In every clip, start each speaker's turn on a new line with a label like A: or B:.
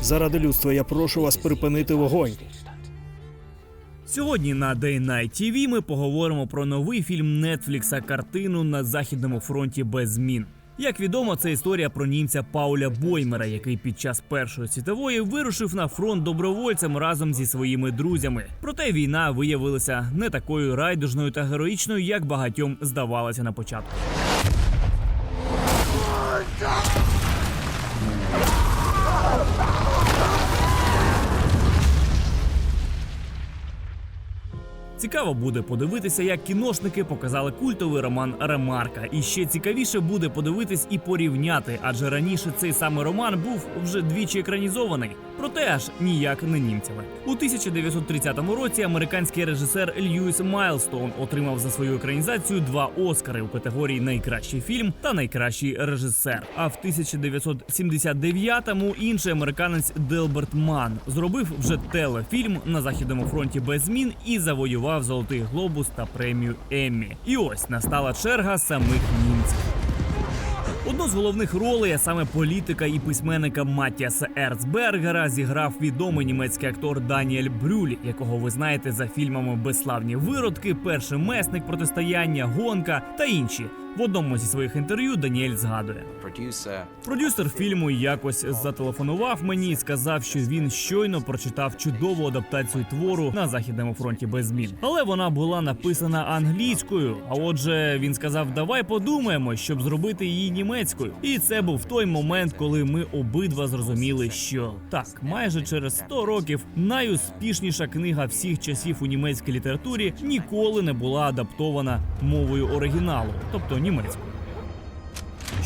A: Заради людства я прошу вас припинити вогонь.
B: Сьогодні на Day Night TV ми поговоримо про новий фільм Нетфлікса картину на західному фронті без змін. Як відомо, це історія про німця Пауля Боймера, який під час Першої світової вирушив на фронт добровольцем разом зі своїми друзями. Проте війна виявилася не такою райдужною та героїчною, як багатьом здавалося на початку. Цікаво буде подивитися, як кіношники показали культовий роман Ремарка. І ще цікавіше буде подивитись і порівняти, адже раніше цей самий роман був вже двічі екранізований. Проте аж ніяк не німцями. У 1930 році американський режисер Льюіс Майлстоун отримав за свою екранізацію два Оскари у категорії Найкращий фільм та найкращий режисер. А в 1979-му інший американець Делберт Ман зробив вже телефільм на західному фронті без змін і завоював золотий глобус та премію Еммі. І ось настала черга самих німців. Одну з головних ролей, а саме політика і письменника Матіаса Ерцбергера, зіграв відомий німецький актор Даніель Брюль, якого ви знаєте за фільмами Безславні виродки, Перший месник протистояння, гонка та інші. В одному зі своїх інтерв'ю Даніель згадує. Продюсер фільму якось зателефонував мені і сказав, що він щойно прочитав чудову адаптацію твору на західному фронті без змін. Але вона була написана англійською. А отже, він сказав: Давай подумаємо, щоб зробити її німецькою. І це був той момент, коли ми обидва зрозуміли, що так, майже через 100 років найуспішніша книга всіх часів у німецькій літературі ніколи не була адаптована мовою оригіналу, тобто німецькою.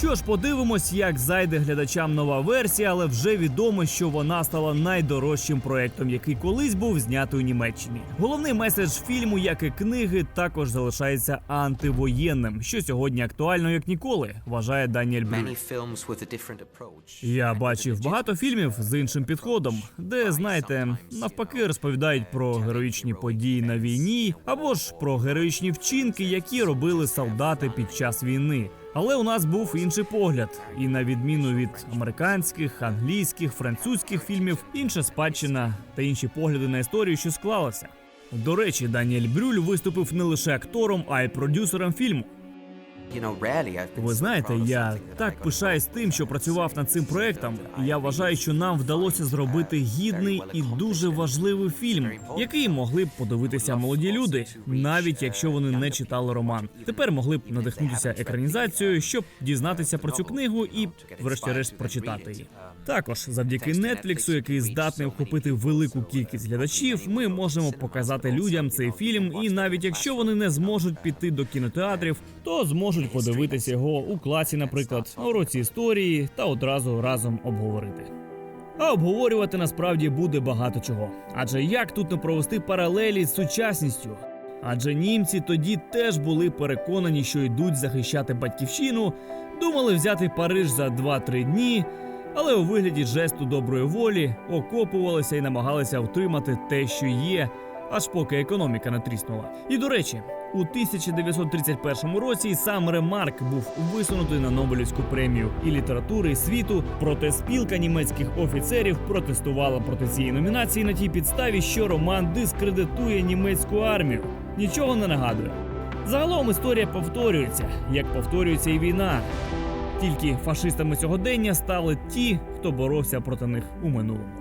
B: Що ж, подивимось, як зайде глядачам нова версія, але вже відомо, що вона стала найдорожчим проектом, який колись був знятий у Німеччині. Головний меседж фільму, як і книги, також залишається антивоєнним, що сьогодні актуально як ніколи, вважає Даніель Брюль. Я бачив багато фільмів з іншим підходом, де знаєте, навпаки розповідають про героїчні події на війні або ж про героїчні вчинки, які робили солдати під час війни. Але у нас був інший погляд, і на відміну від американських, англійських, французьких фільмів, інша спадщина та інші погляди на історію, що склалася. До речі, Даніель Брюль виступив не лише актором, а й продюсером фільму. Ви знаєте, я так пишаюсь тим, що працював над цим проектом. І Я вважаю, що нам вдалося зробити гідний і дуже важливий фільм, який могли б подивитися молоді люди, навіть якщо вони не читали роман. Тепер могли б надихнутися екранізацією, щоб дізнатися про цю книгу і, врешті-решт, прочитати її. Також завдяки Нетфліксу, який здатний охопити велику кількість глядачів, ми можемо показати людям цей фільм, і навіть якщо вони не зможуть піти до кінотеатрів, то зможуть подивитися його у класі, наприклад, на уроці історії та одразу разом обговорити. А обговорювати насправді буде багато чого. Адже як тут не провести паралелі з сучасністю? Адже німці тоді теж були переконані, що йдуть захищати батьківщину, думали взяти Париж за 2-3 дні, але у вигляді жесту доброї волі окопувалися і намагалися втримати те, що є, аж поки економіка не тріснула. І до речі, у 1931 році сам Ремарк був висунутий на Нобелівську премію і літератури і світу. Проте спілка німецьких офіцерів протестувала проти цієї номінації на тій підставі, що роман дискредитує німецьку армію. Нічого не нагадує. Загалом історія повторюється, як повторюється і війна. Тільки фашистами сьогодення стали ті, хто боровся проти них у минулому.